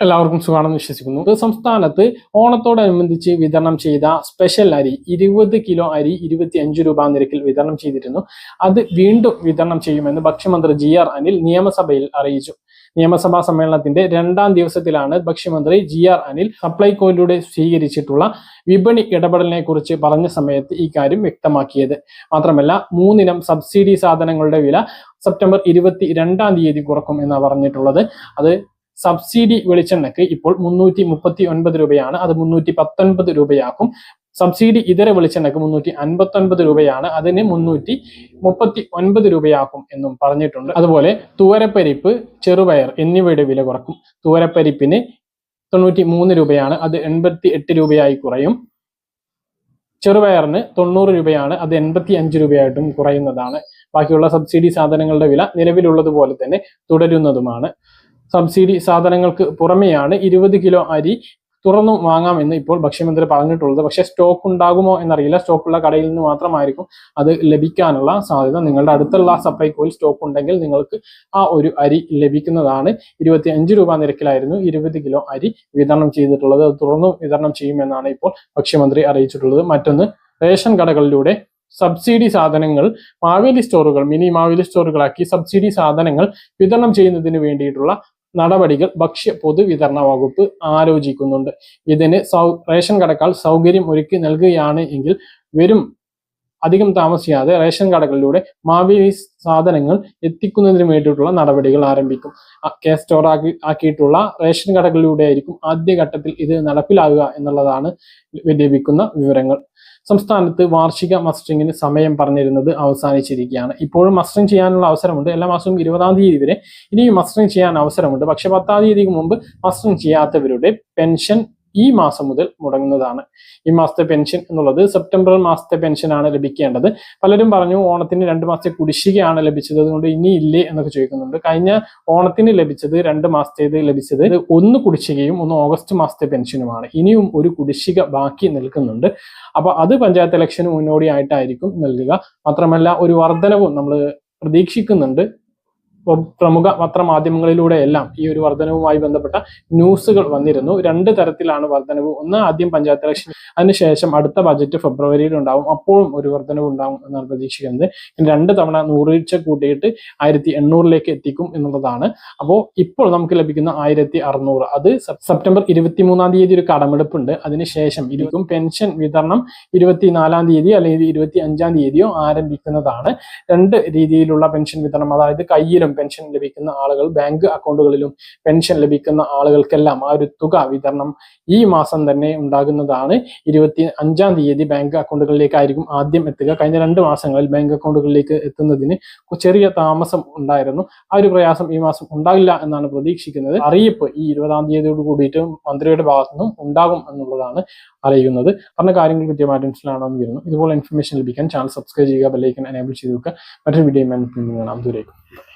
എല്ലാവർക്കും സുഖമാണെന്ന് വിശ്വസിക്കുന്നു. സംസ്ഥാനത്ത് ഓണത്തോടനുബന്ധിച്ച് വിതരണം ചെയ്ത സ്പെഷ്യൽ അരി ഇരുപത് കിലോ അരി ഇരുപത്തി അഞ്ച് രൂപ നിരക്കിൽ വിതരണം ചെയ്തിരുന്നു. അത് വീണ്ടും വിതരണം ചെയ്യുമെന്ന് ഭക്ഷ്യമന്ത്രി ജി ആർ അനിൽ നിയമസഭയിൽ അറിയിച്ചു. നിയമസഭാ സമ്മേളനത്തിന്റെ രണ്ടാം ദിവസത്തിലാണ് ഭക്ഷ്യമന്ത്രി ജി ആർ അനിൽ സപ്ലൈകോയിലൂടെ സ്വീകരിച്ചിട്ടുള്ള വിപണി ഇടപെടലിനെ കുറിച്ച് പറഞ്ഞ സമയത്ത് ഈ കാര്യം വ്യക്തമാക്കിയത്. മാത്രമല്ല മൂന്നിനം സബ്സിഡി സാധനങ്ങളുടെ വില സെപ്റ്റംബർ ഇരുപത്തി രണ്ടാം തീയതി കുറക്കും എന്നാണ് പറഞ്ഞിട്ടുള്ളത്. അത് സബ്സിഡി വെളിച്ചെണ്ണയ്ക്ക് ഇപ്പോൾ മുന്നൂറ്റി മുപ്പത്തി ഒൻപത് രൂപയാണ്. അത് മുന്നൂറ്റി പത്തൊൻപത് രൂപയാക്കും. സബ്സിഡി ഇതര വെളിച്ചെണ്ണയ്ക്ക് മുന്നൂറ്റി അൻപത്തി ഒൻപത് രൂപയാണ്. അതിന് മുന്നൂറ്റി മുപ്പത്തി ഒൻപത് രൂപയാക്കും എന്നും പറഞ്ഞിട്ടുണ്ട്. അതുപോലെ തുവരപ്പരിപ്പ് ചെറുപയർ എന്നിവയുടെ വില കുറക്കും. തുവരപ്പരിപ്പിന് തൊണ്ണൂറ്റി മൂന്ന് രൂപയാണ്. അത് എൺപത്തി എട്ട് രൂപയായി കുറയും. ചെറുപയറിന് തൊണ്ണൂറ് രൂപയാണ്. അത് എൺപത്തി അഞ്ച് രൂപയായിട്ടും കുറയുന്നതാണ്. ബാക്കിയുള്ള സബ്സിഡി സാധനങ്ങളുടെ വില നിലവിലുള്ളതുപോലെ തന്നെ തുടരുന്നതുമാണ്. സബ്സിഡി സാധനങ്ങൾക്ക് പുറമെയാണ് ഇരുപത് കിലോ അരി തുറന്നു വാങ്ങാമെന്ന് ഇപ്പോൾ ഭക്ഷ്യമന്ത്രി പറഞ്ഞിട്ടുള്ളത്. പക്ഷേ സ്റ്റോക്ക് ഉണ്ടാകുമോ എന്നറിയില്ല. സ്റ്റോക്കുള്ള കടയിൽ നിന്ന് മാത്രമായിരിക്കും അത് ലഭിക്കാനുള്ള സാധ്യത. നിങ്ങളുടെ അടുത്തുള്ള സപ്ലൈകോയിൽ സ്റ്റോക്ക് ഉണ്ടെങ്കിൽ നിങ്ങൾക്ക് ആ ഒരു അരി ലഭിക്കുന്നതാണ്. ഇരുപത്തി അഞ്ച് രൂപ നിരക്കിലായിരുന്നു ഇരുപത് കിലോ അരി വിതരണം ചെയ്തിട്ടുള്ളത്. തുറന്നു വിതരണം ചെയ്യുമെന്നാണ് ഇപ്പോൾ ഭക്ഷ്യമന്ത്രി അറിയിച്ചിട്ടുള്ളത്. മറ്റൊന്ന് റേഷൻ കടകളിലൂടെ സബ്സിഡി സാധനങ്ങൾ മാവേലി സ്റ്റോറുകൾ മിനി മാവേലി സ്റ്റോറുകളാക്കി സബ്സിഡി സാധനങ്ങൾ വിതരണം ചെയ്യുന്നതിന് വേണ്ടിയിട്ടുള്ള നടപടികൾ ഭക്ഷ്യ പൊതുവിതരണ വകുപ്പ് ആലോചിക്കുന്നുണ്ട്. ഇതിന് സൗ റേഷൻ കടക്കാൾ സൗകര്യം ഒരുക്കി നൽകുകയാണ് എങ്കിൽ വരും അധികം താമസിയാതെ റേഷൻ കടകളിലൂടെ മാവി സാധനങ്ങൾ എത്തിക്കുന്നതിന് വേണ്ടിയിട്ടുള്ള നടപടികൾ ആരംഭിക്കും. കെ സ്റ്റോർ ആക്കി ആക്കിയിട്ടുള്ള റേഷൻ കടകളിലൂടെ ആയിരിക്കും ആദ്യഘട്ടത്തിൽ ഇത് നടപ്പിലാകുക എന്നുള്ളതാണ് ലഭിക്കുന്ന വിവരങ്ങൾ. സംസ്ഥാനത്ത് വാർഷിക മസ്റ്ററിങ്ങിന് സമയം പറഞ്ഞിരുന്നത് അവസാനിച്ചിരിക്കുകയാണ്. ഇപ്പോഴും മസ്റ്ററിങ് ചെയ്യാനുള്ള അവസരമുണ്ട്. എല്ലാ മാസവും ഇരുപതാം തീയതി വരെ ഇനിയും മസ്റ്ററിങ് ചെയ്യാൻ അവസരമുണ്ട്. പക്ഷെ പത്താം തീയതിക്ക് മുമ്പ് മസ്റ്ററിങ് ചെയ്യാത്തവരുടെ പെൻഷൻ ഈ മാസം മുതൽ മുടങ്ങുന്നതാണ്. ഈ മാസത്തെ പെൻഷൻ എന്നുള്ളത് സെപ്റ്റംബർ മാസത്തെ പെൻഷനാണ് ലഭിക്കേണ്ടത്. പലരും പറഞ്ഞു ഓണത്തിന് രണ്ട് മാസത്തെ കുടിശ്ശികയാണ് ലഭിച്ചത്. അതുകൊണ്ട് ഇനി ഇല്ലേ എന്നൊക്കെ ചോദിക്കുന്നുണ്ട്. കഴിഞ്ഞ ഓണത്തിന് ലഭിച്ചത് രണ്ട് മാസത്തേത് ലഭിച്ചത് ഒന്ന് കുടിശ്ശികയും ഒന്ന് ഓഗസ്റ്റ് മാസത്തെ പെൻഷനുമാണ്. ഇനിയും ഒരു കുടിശ്ശിക ബാക്കി നിൽക്കുന്നുണ്ട്. അപ്പൊ അത് പഞ്ചായത്ത് ഇലക്ഷന് മുന്നോടിയായിട്ടായിരിക്കും നൽകുക. മാത്രമല്ല ഒരു വർധനവും നമ്മൾ പ്രതീക്ഷിക്കുന്നുണ്ട്. പ്രമുഖ പത്രമാധ്യമങ്ങളിലൂടെ എല്ലാം ഈ ഒരു വർധനവുമായി ബന്ധപ്പെട്ട ന്യൂസുകൾ വന്നിരുന്നു. രണ്ട് തരത്തിലാണ് വർധനവ്. ഒന്ന് ആദ്യം പഞ്ചായത്ത് ഇലക്ഷൻ. അതിനുശേഷം അടുത്ത ബജറ്റ് ഫെബ്രുവരിയിൽ ഉണ്ടാവും അപ്പോഴും ഒരു വർധനവ് ഉണ്ടാവും എന്നാണ് പ്രതീക്ഷിക്കുന്നത്. രണ്ട് തവണ നൂറീഴ്ച കൂട്ടിയിട്ട് ആയിരത്തി എണ്ണൂറിലേക്ക് എത്തിക്കും എന്നുള്ളതാണ്. അപ്പോൾ ഇപ്പോൾ നമുക്ക് ലഭിക്കുന്ന ആയിരത്തി അറുന്നൂറ്. അത് സെപ്റ്റംബർ ഇരുപത്തി മൂന്നാം തീയതി ഒരു കടമെടുപ്പുണ്ട്. അതിനുശേഷം ഇരിക്കും. പെൻഷൻ വിതരണം ഇരുപത്തിനാലാം തീയതി അല്ലെങ്കിൽ ഇരുപത്തി അഞ്ചാം തീയതിയോ ആരംഭിക്കുന്നതാണ്. രണ്ട് രീതിയിലുള്ള പെൻഷൻ വിതരണം. അതായത് കയ്യിലും പെൻഷൻ ലഭിക്കുന്ന ആളുകൾ ബാങ്ക് അക്കൗണ്ടുകളിലും പെൻഷൻ ലഭിക്കുന്ന ആളുകൾക്കെല്ലാം ആ ഒരു തുക വിതരണം ഈ മാസം തന്നെ ഉണ്ടാകുന്നതാണ്. ഇരുപത്തി അഞ്ചാം തീയതി ബാങ്ക് അക്കൗണ്ടുകളിലേക്കായിരിക്കും ആദ്യം എത്തുക. കഴിഞ്ഞ രണ്ട് മാസങ്ങളിൽ ബാങ്ക് അക്കൗണ്ടുകളിലേക്ക് എത്തുന്നതിന് ചെറിയ താമസം ഉണ്ടായിരുന്നു. ആ ഒരു പ്രയാസം ഈ മാസം ഉണ്ടാകില്ല എന്നാണ് പ്രതീക്ഷിക്കുന്നത്. അറിയിപ്പ് ഈ ഇരുപതാം തീയതിയോട് കൂടിയിട്ട് മന്ത്രിയുടെ ഭാഗത്തു നിന്നും ഉണ്ടാകും എന്നുള്ളതാണ് അറിയുന്നത്. പറഞ്ഞ കാര്യങ്ങൾ കൃത്യമായിട്ട് മനസ്സിലാണെന്ന് വരുന്നു ഇതുപോലെ ഇൻഫർമേഷൻ ലഭിക്കാൻ ചാനൽ സബ്സ്ക്രൈബ് ചെയ്യുക ബെല്ലൈക്കൻ എനേബിൾ ചെയ്ത് വെക്കുക. മറ്റൊരു വീഡിയോ കാണാം. ദൂരേക്കും